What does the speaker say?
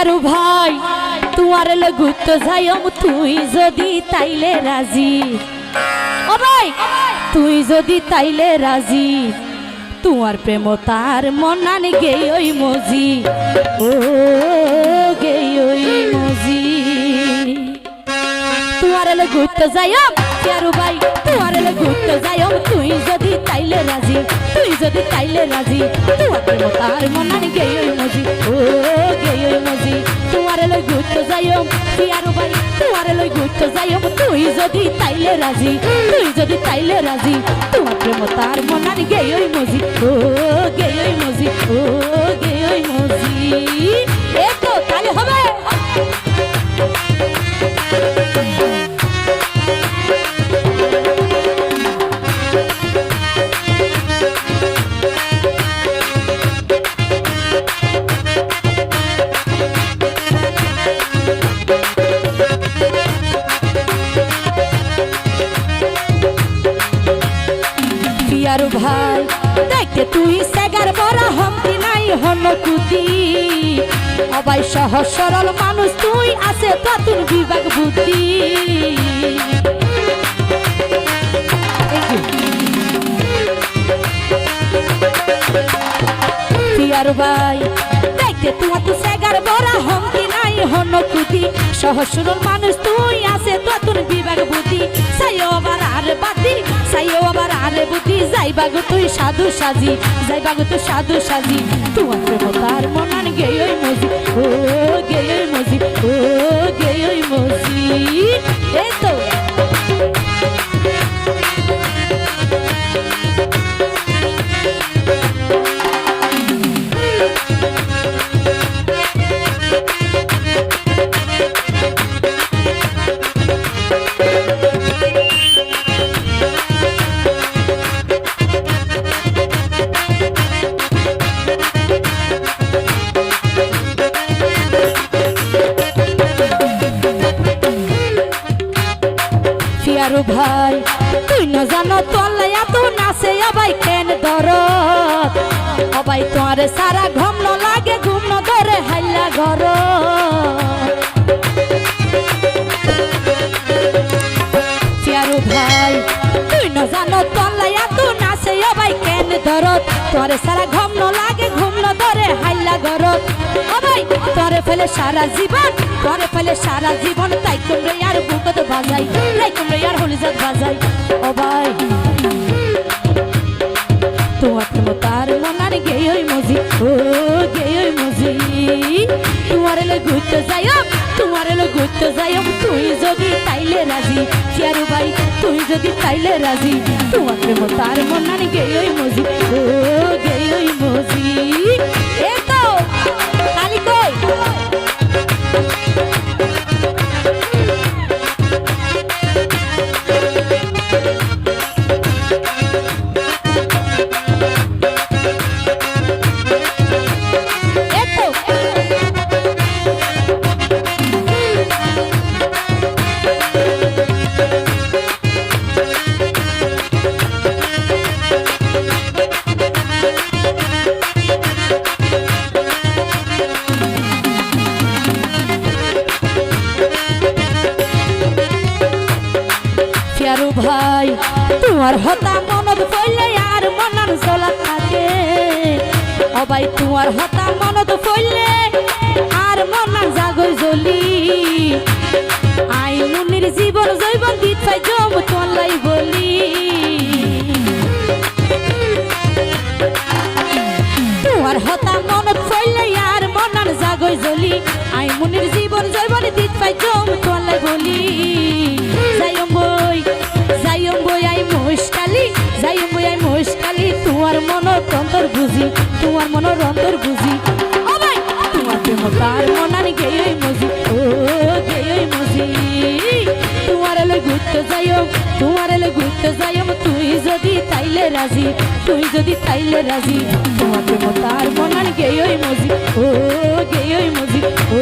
পিয়ারু ভাই তোমার ঘুরতে যাইম তুই যদি তাইলে রাজি ও ভাই তুই যদি তাইলে রাজি তোমার প্রেম তার মনান গে ওই মজি ও গে ওই মজি তোমার এলে ঘুরতে যাইম পিয়ারু ভাই তোমার এলে ঘুরতে যাইম তুই যদি তাইলে রাজি তুই যদি তাইলে রাজি তোমার প্রেম তার মনান গে ঘুরতে যাইম পিয়ারু ভাই তোমার এলে ঘুরতে যাইম তুই যদি তাইলে রাজি তুই যদি তাইলে রাজি তোমার প্রেম তার মনান গে ওই মজি। ও গে ওই মজি ও গে ওই মজি। তো তাহলে হবে। পিয়ারু তুই সেগার বড় হমতি নাই হন কুতি অবাই সহজ সরল মানুষ, তুই আছে ততুন বিভাগ বুদ্ধি। পিয়ারু ভাই, দেখতে তোমার তুই সেগার বড় হমতি নাই হন কুতি সহজ সরল মানুষ, তুই আছে ততুন বিভাগ বুদ্ধি। সাইও আবার আরে বুদ্ধি, যাইবা গো তুই সাধু সাজি, যাইবা গো তুই সাধু সাজি। তোমার প্রেম তার মনান গেয়ই মজি ও গে ওই মজি ও গে ওই মজি পিয়ারু ভাই। তুই ন জানো তলাই এত নাচে, অবাই কেন দর অবাই তোরে সারা ঘম লাগে ঘুম ধরে হাইলা ঘর। পিয়ারু ভাই, তুই ন জানো এত নাচে, অবাই কেন দর তোরে সারা ঘম লাগে ধরে তোরে ফেলে সারা জীবন তোরে ফেলে সারা জীবন, তাই তোমরা আর বুকত বাজাই, তাই তোমরা আর বাজাই। ও ভাই, তোমার প্রেম তার মনার মজি, ও মজি। তোমার ঘুরতে তোমার ঘুরতে তুই যদি তাইলে রাজি, চিয়ারু ভাই, তুই যদি তাইলে রাজি, তোমার প্রেম তার মনার মজি, ও গে পিয়ারু ভাই, তোমার হতা মনত পড়লে আর মনার জ্বলা থাকে। অবাই তোমার হতা মনত পড়লে আর মনার জাগই জ্বলি আই মুনির জীবন জৈবন দিত পাই জম তোলাই বলি। তোমার হতা মনত পড়লে আর মনার জাগই জ্বলি আই মুনির জীবন জৈবন দিত পাই জম তোমার মনোরম তোর বুঝি। ও ভাই, তোমার প্রেম কার মনানি গেই মজি। ও গেই মজি। তোমার এলে ঘুরতে যাইও, তোমার এলে ঘুরতে যাইও, তুই যদি তাইলে রাজি, তুই যদি তাইলে রাজি, তোমার প্রেম তার মনানি গেই মজি। ও গেই মজি, ও